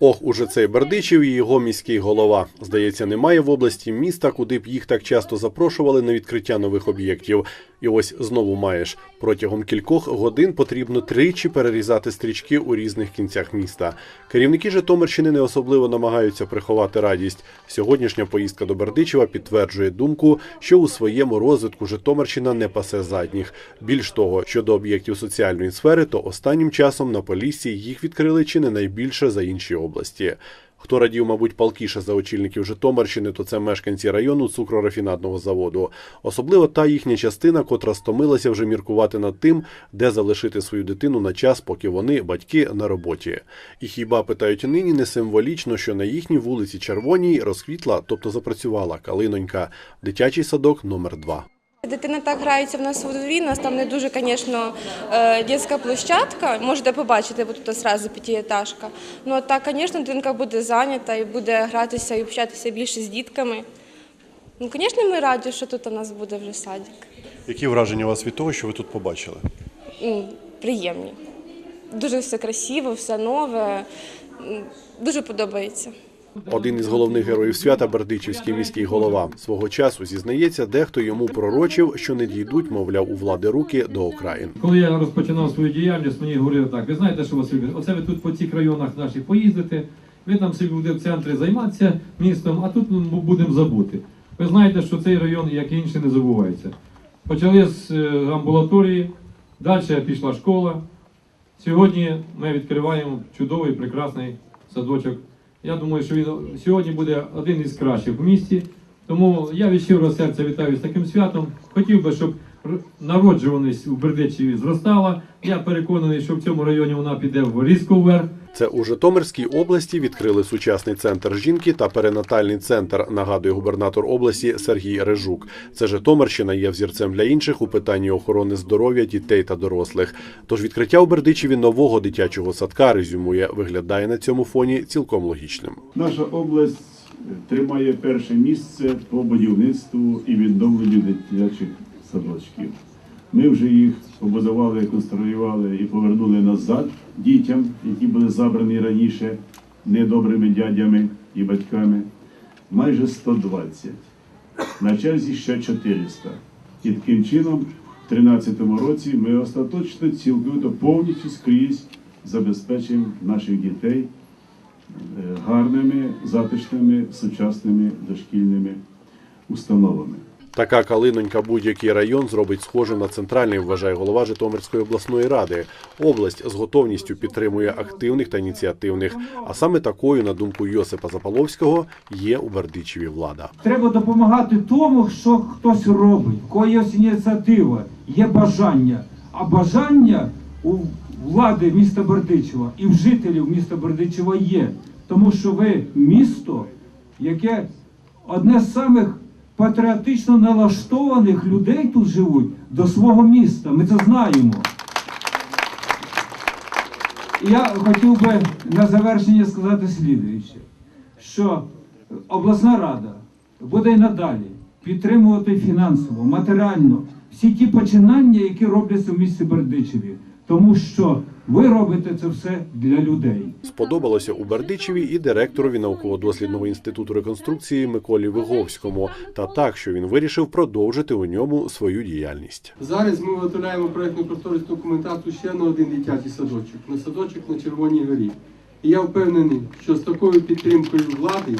Ох, уже цей Бердичів і його міський голова. Здається, немає в області міста, куди б їх так часто запрошували на відкриття нових об'єктів. І ось знову маєш протягом кількох годин потрібно тричі перерізати стрічки у різних кінцях міста. Керівники Житомирщини не особливо намагаються приховати радість. Сьогоднішня поїздка до Бердичева підтверджує думку, що у своєму розвитку Житомирщина не пасе задніх. Більш того, щодо об'єктів соціальної сфери, то останнім часом на Поліссі їх відкрили чи не найбільше за інші області. Хто радів, мабуть, палкіше за очільників Житомирщини, то це мешканці району цукрорафінадного заводу. Особливо та їхня частина, котра стомилася вже міркувати над тим, де залишити свою дитину на час, поки вони, батьки, на роботі. І хіба питають нині не символічно, що на їхній вулиці Червоній розквітла, тобто запрацювала калинонька, дитячий садок номер 2 Дитина так грається в нас у дворі, у нас там не дуже, звісно, е, дитяча площадка. Можете побачити, бо тут одразу п'ятиэтажка. Ну так, звісно, дитинка буде зайнята і буде гратися і общатися більше з дітками. Ну, звісно, ми раді, що тут у нас буде вже садик. Які враження у вас від того, що ви тут побачили? Приємні. Дуже все красиво, все нове. Дуже подобається. Один із головних героїв свята Бердичівський міський голова свого часу зізнається, дехто йому пророчив, що не дійдуть, мовляв, у влади руки до окраїн. Коли я розпочинав свою діяльність, мені говорили так, ви знаєте, що Василь, оце ви тут по цих районах наших поїздите, ви там собі буде в центрі займатися містом, а тут ми будемо забути. Ви знаєте, що цей район, як і інші, не забувається. Почали з е, амбулаторії, далі пішла школа. Сьогодні ми відкриваємо чудовий, прекрасний садочок. Я думаю, що він сьогодні буде один із кращих в місті. Тому я від щирого серця вітаю з таким святом. Хотів би, щоб народжуваність у Бердичеві зростала. Я переконаний, що в цьому районі вона піде в різко вверх. Це у Житомирській області відкрили сучасний центр жінки та перинатальний центр, нагадує губернатор області Сергій Режук. Це Житомирщина є взірцем для інших у питанні охорони здоров'я дітей та дорослих. Тож відкриття у Бердичеві нового дитячого садка резюмує, виглядає на цьому фоні цілком логічним. Наша область тримає перше місце по будівництву і відновленню дитячих садочків. Ми вже їх побудували, конструювали і повернули назад дітям, які були забрані раніше недобрими дядями і батьками. Майже 120. На черзі ще 400. І таким чином, в 2013 році ми остаточно цілковито повністю скрізь забезпечимо наших дітей гарними, затишними, сучасними дошкільними установами. Така калинонька будь-який район зробить схожим на центральний, вважає голова Житомирської обласної ради. Область з готовністю підтримує активних та ініціативних. А саме такою, на думку Йосипа Запаловського, є у Бердичеві влада. Треба допомагати тому, що хтось робить, в кого є ініціатива, є бажання. А бажання у влади міста Бердичева і в жителів міста Бердичева є. Тому що ви місто, яке одне з самих патріотично налаштованих людей тут живуть до свого міста. Ми це знаємо. Я хотів би на завершення сказати слідуюче, що обласна рада буде й надалі підтримувати фінансово, матеріально всі ті починання, які робляться в місті Бердичеві, тому що ви робите це все для людей. Сподобалося у Бердичеві і директорові науково-дослідного інституту реконструкції Миколі Виговському, та так, що він вирішив продовжити у ньому свою діяльність. Зараз ми виготовляємо проєктну кошторисну документацію ще на один дитячий садочок, на садочок на Червоній горі. І я впевнений, що з такою підтримкою влади,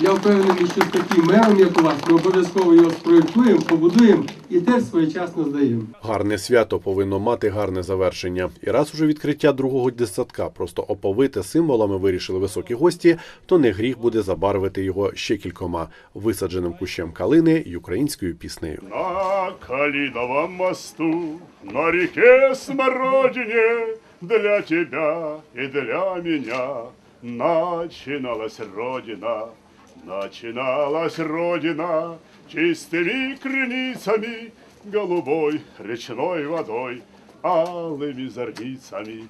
я впевнений, що з таким мером, як у вас, ми обов'язково його спроєктуємо, побудуємо і теж своєчасно здаємо. Гарне свято повинно мати гарне завершення. І раз уже відкриття другого дитсадка просто оповите символами вирішили високі гості, то не гріх буде забарвити його ще кількома висадженим кущем калини й українською піснею. На Калиновом мосту, на реке Смородине, для тебя и для меня начиналась Родина, начиналась Родина чистыми крыницами, голубой речной водой, алыми зорницами.